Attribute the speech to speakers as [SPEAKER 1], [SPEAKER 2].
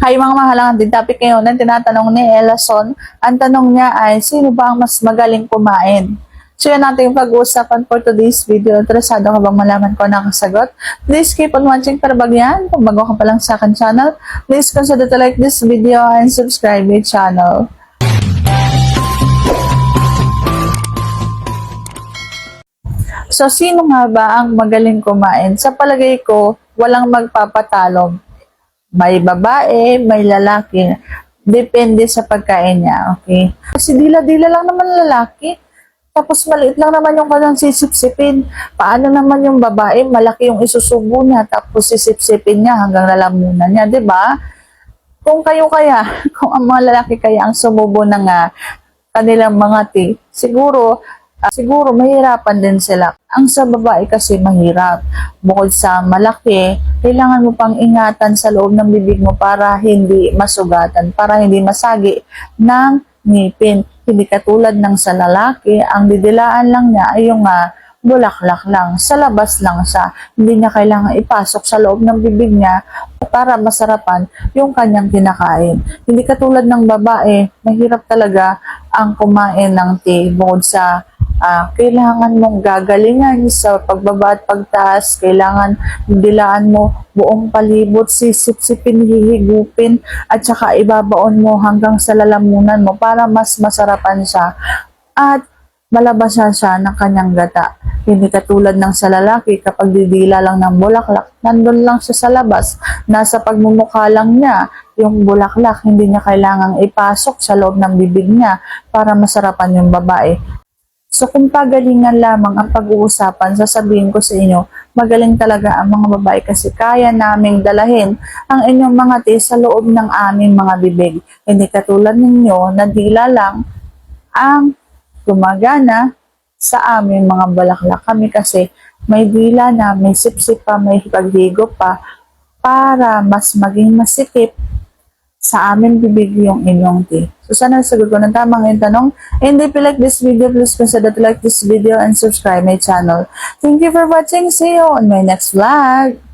[SPEAKER 1] Hi mga mahalangan din topic ngayon ang tinatanong ni Elason. Ang tanong niya ay, sino ba ang mas magaling kumain? So yan natin pag-uusapan for today's video. Interesado ka bang malaman ko na kasagot? Please keep on watching para bagyan. Kung bago ka pa lang sa akin channel, please consider to like this video and subscribe my channel. So, sino nga ba ang magaling kumain? Sa palagay ko, walang magpapatalo. May babae, may lalaki. Depende sa pagkain niya, okay? Kasi dila-dila lang naman lalaki. Tapos maliit lang naman yung kanyang sisipsipin. Paano naman yung babae, malaki yung isusubo niya, tapos sisipsipin niya hanggang lalamunan niya, di ba? Kung kayo kaya, kung ang mga lalaki kaya ang sumubo ng ah, kanilang mga ti, siguro, siguro mahirapan din sila. Ang sa babae kasi mahirap. Bukod sa malaki, kailangan mo pang ingatan sa loob ng bibig mo para hindi masugatan, para hindi masagi ng ngipin. Hindi katulad ng sa lalaki, ang didilaan lang niya ay yung ah, bulaklak lang. Sa labas lang siya. Hindi niya kailangan ipasok sa loob ng bibig niya para masarapan yung kanyang kinakain. Hindi katulad ng babae, mahirap talaga ang kumain ng tea bukod sa ah, kailangan mong gagalingan sa pagbaba at pagtaas, kailangan dilaan mo buong palibot, sisip-sipin, hihigupin, at saka ibabaon mo hanggang sa lalamunan mo para mas masarapan siya. At malabasan siya ng kanyang gata. Hindi katulad ng sa lalaki kapag didila lang ng bulaklak, nandun lang siya sa labas, nasa pagmumukha lang niya yung bulaklak, hindi niya kailangang ipasok sa loob ng bibig niya para masarapan yung babae. So kung pagalingan lamang ang pag-uusapan, sasabihin ko sa inyo, magaling talaga ang mga babae kasi kaya naming dalahin ang inyong mga tis sa loob ng aming mga bibig. Hindi katulad ninyo na dila lang ang gumagana sa aming mga balaklak. Kami kasi may dila na, may sipsip pa, may paghigop pa para mas maging masikip sa amin bibig yung inyong tea. So sana sagot ko ng tamang yung tanong. And if you like this video, please consider to like this video and subscribe my channel. Thank you for watching. See you on my next vlog.